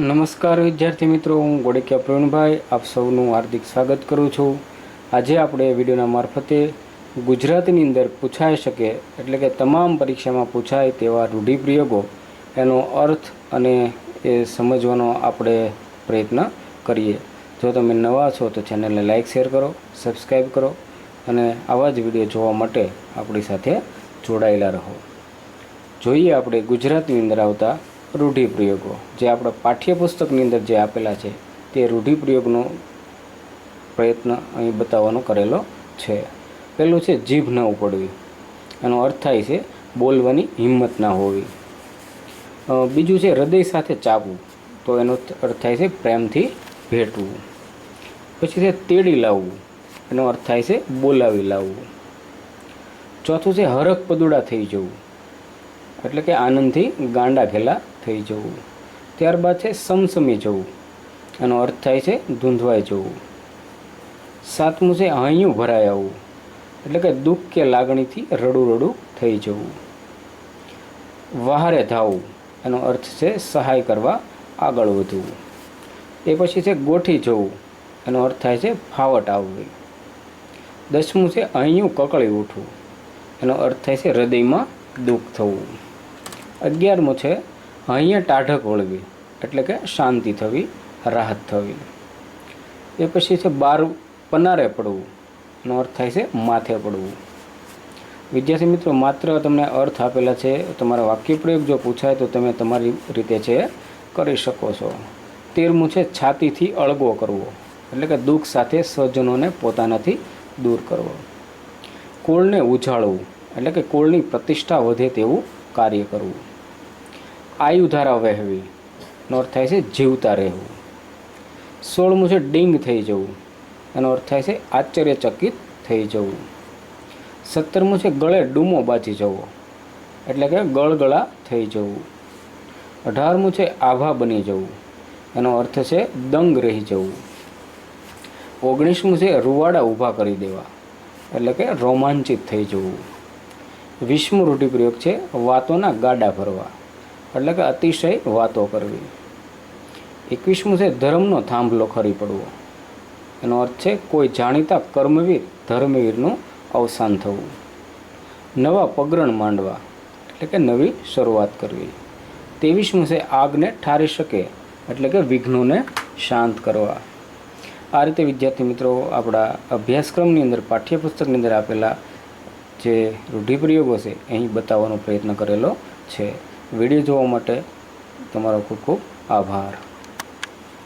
નમસ્કાર વિદ્યાર્થી મિત્રો, હું ગોડકિયા પ્રવીણભાઈ. આપ સૌનું હાર્દિક સ્વાગત કરું છું. આજે આપણે વિડીયોના મારફતે ગુજરાતીની અંદર પૂછાઈ શકે, એટલે કે તમામ પરીક્ષામાં પૂછાય તેવા રૂઢિપ્રયોગો, એનો અર્થ અને એ સમજવાનો આપણે પ્રયત્ન કરીએ. જો તમે નવા છો તો ચેનલને લાઇક શેર કરો સબસ્ક્રાઈબ કરો અને આવા જ વીડિયો જોવા માટે આપણી સાથે જોડાયેલા રહો. જોઈએ આપણે ગુજરાતની અંદર આવતા રૂઢિપ્રયોગો. જે આપણા પાઠ્યપુસ્તકની અંદર જે આપેલા છે, તે રૂઢિપ્રયોગનો પ્રયત્ન અહીં બતાવવાનો કરેલો છે. પહેલું છે જીભ ન ઉપડવી. એનો અર્થ થાય છે બોલવાની હિંમત ના હોવી. બીજું છે હૃદય સાથે ચાપવું તો એનો અર્થ થાય છે પ્રેમથી ભેટવું. પછી છે તેડી લાવવું. એનો અર્થ થાય છે બોલાવી લાવવું. ચોથું છે હરખ પદુડા થઈ જવું. એટલે કે આનંદથી ગાંડા ઘેલા થઈ જવું. ત્યારબાદ છે સમસમી જવું. એનો અર્થ થાય છે ધૂંધવાઈ જવું. સાતમું છે હૈયું ભરાઈ આવવું. એટલે કે દુઃખ કે લાગણીથી રડું રડું થઈ જવું. વહારે ધાવવું એનો અર્થ છે સહાય કરવા આગળ વધવું. એ પછી છે ગોઠી જવું. એનો અર્થ થાય છે ફાવટ આવવી. દસમું છે અહીંયું કકળી ઉઠવું. એનો અર્થ થાય છે હૃદયમાં દુઃખ થવું. અગિયારમું છે, અહીંયા ટાઢક વળવી એટલે કે શાંતિ થવી, રાહત થવી. એ પછી છે બાર, પનારે પડવું, એનો અર્થ થાય છે માથે પડવું. વિદ્યાર્થી મિત્રો, માત્ર તમને અર્થ આપેલા છે, તમારા વાક્યપ્રયોગ જો પૂછાય તો તમે તમારી રીતે છે કરી શકો છો. તેરમું છે છાતીથી અળગો કરવો, એટલે કે દુઃખ સાથે સ્વજનોને પોતાનાથી દૂર કરવો. કુળને ઉજાળવું, એટલે કે કુળની પ્રતિષ્ઠા વધે તેવું કાર્ય કરવું. આયુધારા વહેવી. એનો અર્થ થાય છે જીવતા રહેવું. સોળમું છે ડિંગ થઈ જવું. એનો અર્થ થાય છે આશ્ચર્યચકિત થઈ જવું. સત્તરમું છે ગળે ડૂમો બાજી જવો. એટલે કે ગળગળા થઈ જવું. અઢારમું છે આભા બની જવું. એનો અર્થ છે દંગ રહી જવું. ઓગણીસમું છે રૂવાડા ઊભા કરી દેવા. એટલે કે રોમાંચિત થઈ જવું. વિષ્ણુ રૂઢિપ્રયોગ છે વાતોના ગાડા ભરવા. એટલે કે અતિશય વાતો કરવી. એકવીસમું છે ધર્મનો થાંભલો ખરી પડવો. એનો અર્થ છે કોઈ જાણીતા કર્મવીર ધર્મવીરનું અવસાન થવું. નવા પગરણ માંડવા, એટલે કે નવી શરૂઆત કરવી. ત્રેવીસમું છે આગને ઠારી શકે, એટલે કે વિઘ્નોને શાંત કરવા. આ રીતે વિદ્યાર્થી મિત્રો આપણા અભ્યાસક્રમની અંદર પાઠ્યપુસ્તકની અંદર આપેલા જે રૂઢિપ્રયોગો છે, અહીં બતાવવાનો પ્રયત્ન કરેલો છે. વીડિયો જોવા માટે તમારો ખૂબ ખૂબ આભાર.